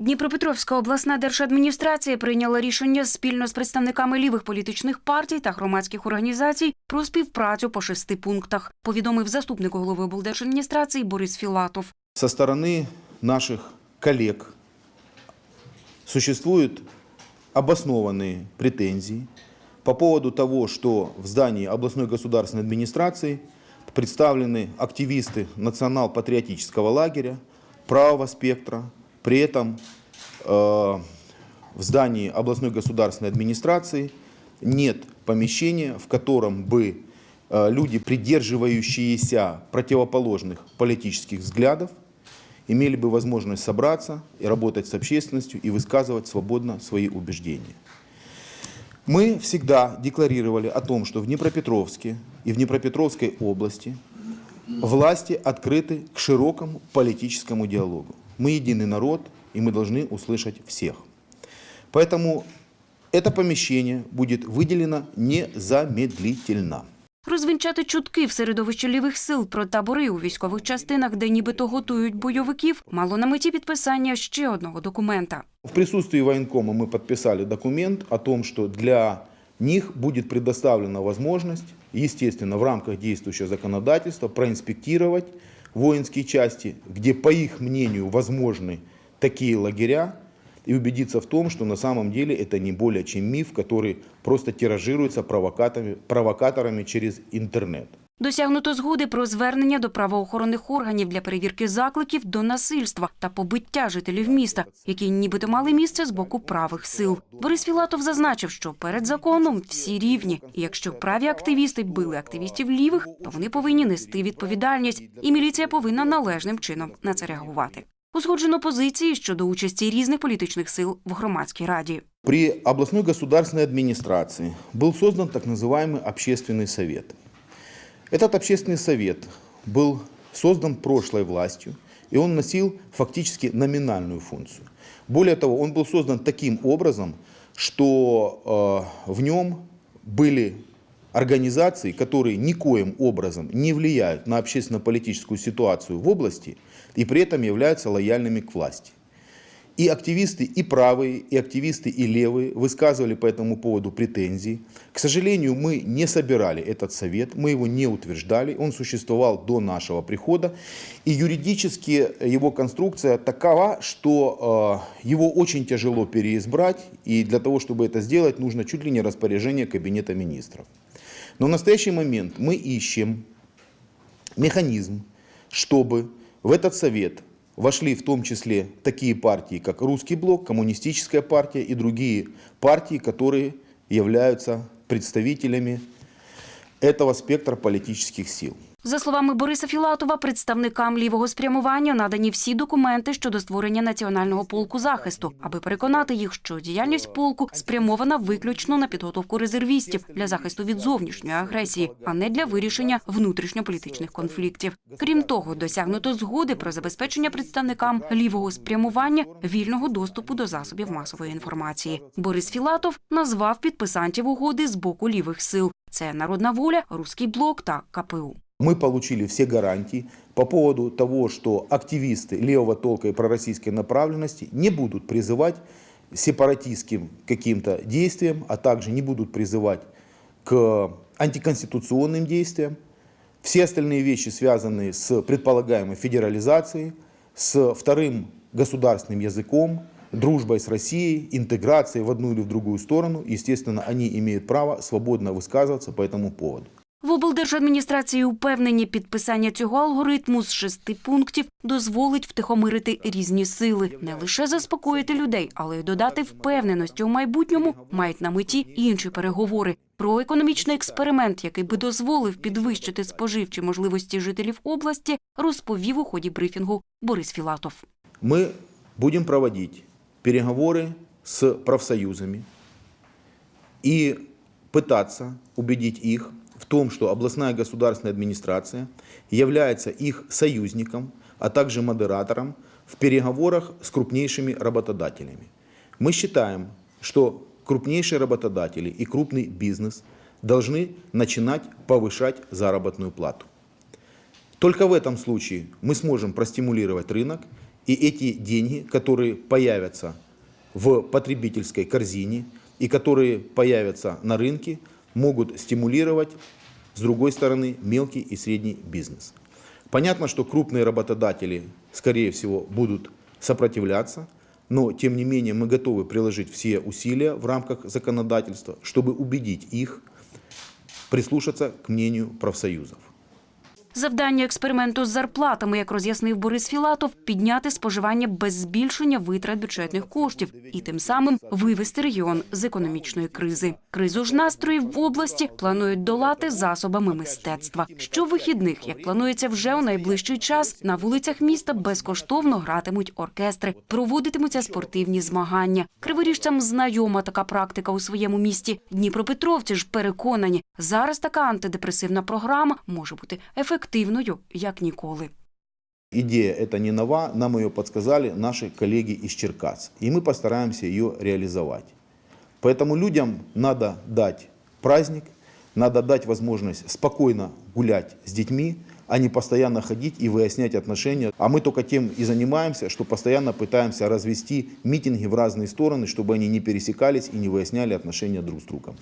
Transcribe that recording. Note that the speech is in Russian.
Дніпропетровська обласна держадміністрація прийняла рішення спільно з представниками лівих політичних партій та громадських організацій про співпрацю по шести пунктах. Повідомив заступник голови облдержадміністрації Борис Філатов. Со стороны наших коллег существуют обоснованные претензии по поводу того, что в здании областной государственной администрации представлены активисты национал-патриотического лагеря, правого спектра. При этом э, в здании областной государственной администрации нет помещения, в котором бы э, люди, придерживающиеся противоположных политических взглядов, имели бы возможность собраться и работать с общественностью и высказывать свободно свои убеждения. Мы всегда декларировали о том, что в Днепропетровске и в Днепропетровской области власти открыты к широкому политическому диалогу. Мы единый народ, и мы должны услышать всех. Поэтому это помещение будет выделено незамедлительно. Розвінчати чутки в середовищі лівих сил про табори у військових частинах, де нібито готують бойовиків, мало на меті підписання ще одного документа. В присутствии военкома мы подписали документ о том, что для них будет предоставлена возможность, естественно, в рамках действующего законодательства, проинспектировать воинские части, где, по их мнению, возможны такие лагеря, и убедиться в том, что на самом деле это не более чем миф, который просто тиражируется провокаторами, через интернет. Досягнуто згоди про звернення до правоохоронних органів для перевірки закликів до насильства та побиття жителів міста, які нібито мали місце з боку правих сил. Борис Філатов зазначив, що перед законом всі рівні, і якщо праві активісти били активістів лівих, то вони повинні нести відповідальність, і міліція повинна належним чином на це реагувати. Узгоджено позиції щодо участі різних політичних сил в громадській раді. При областной государственной администрации был создан так называемый общественный совет. Этот общественный совет был создан прошлой властью, и он носил фактически номинальную функцию. Более того, он был создан таким образом, что э, в нем были организации, которые никоим образом не влияют на общественно-политическую ситуацию в области и при этом являются лояльными к власти. И активисты и правые, и активисты и левые высказывали по этому поводу претензии. К сожалению, мы не собирали этот совет, мы его не утверждали, он существовал до нашего прихода. И юридически его конструкция такова, что э, его очень тяжело переизбрать, и для того, чтобы это сделать, нужно чуть ли не распоряжение Кабинета министров. Но в настоящий момент мы ищем механизм, чтобы в этот совет вошли в том числе такие партии, как Русский блок, Коммунистическая партия и другие партии, которые являются представителями этого спектра политических сил. За словами Бориса Філатова, представникам лівого спрямування надані всі документи щодо створення національного полку захисту, аби переконати їх, що діяльність полку спрямована виключно на підготовку резервістів для захисту від зовнішньої агресії, а не для вирішення внутрішньополітичних конфліктів. Крім того, досягнуто згоди про забезпечення представникам лівого спрямування вільного доступу до засобів масової інформації. Борис Філатов назвав підписантів угоди з боку лівих сил. Це народна воля, руський блок та КПУ. Мы получили все гарантии по поводу того, что активисты левого толка и пророссийской направленности не будут призывать сепаратистским каким-то действиям, а также не будут призывать к антиконституционным действиям. Все остальные вещи, связанные с предполагаемой федерализацией, с вторым государственным языком, дружбой с Россией, интеграцией в одну или в другую сторону, естественно, они имеют право свободно высказываться по этому поводу. В облдержадміністрації упевнені, підписання цього алгоритму з шести пунктів дозволить втихомирити різні сили, не лише заспокоїти людей, але й додати впевненості у майбутньому мають на меті інші переговори. Про економічний експеримент, який би дозволив підвищити споживчі можливості жителів області, розповів у ході брифінгу Борис Філатов. Мы будем проводить переговоры с профсоюзами и пытаться убедить их В том, что областная государственная администрация является их союзником, а также модератором в переговорах с крупнейшими работодателями. Мы считаем, что крупнейшие работодатели и крупный бизнес должны начинать повышать заработную плату. Только в этом случае мы сможем простимулировать рынок И эти деньги, которые появятся в потребительской корзине и которые появятся на рынке, могут стимулировать, с другой стороны, мелкий и средний бизнес. Понятно, что крупные работодатели, скорее всего, будут сопротивляться, но, тем не менее, мы готовы приложить все усилия в рамках законодательства, чтобы убедить их прислушаться к мнению профсоюзов. Завдання експерименту з зарплатами, як роз'яснив Борис Філатов, підняти споживання без збільшення витрат бюджетних коштів і тим самим вивести регіон з економічної кризи. Кризу ж настроїв в області планують долати засобами мистецтва. Щовихідних, як планується вже у найближчий час, на вулицях міста безкоштовно гратимуть оркестри, проводитимуться спортивні змагання. Криворіжцям знайома така практика у своєму місті. Дніпропетровці ж переконані, зараз така антидепресивна програма може бути ефективною як ніколи. Идея эта не нова, нам ее подсказали наши коллеги из Черкас. И мы постараемся ее реализовать. Поэтому людям надо дать праздник, надо дать возможность спокойно гулять с детьми, а не постоянно ходить и выяснять отношения. А мы только тем и занимаемся, что постоянно пытаемся развести митинги в разные стороны, чтобы они не пересекались и не выясняли отношения друг с другом.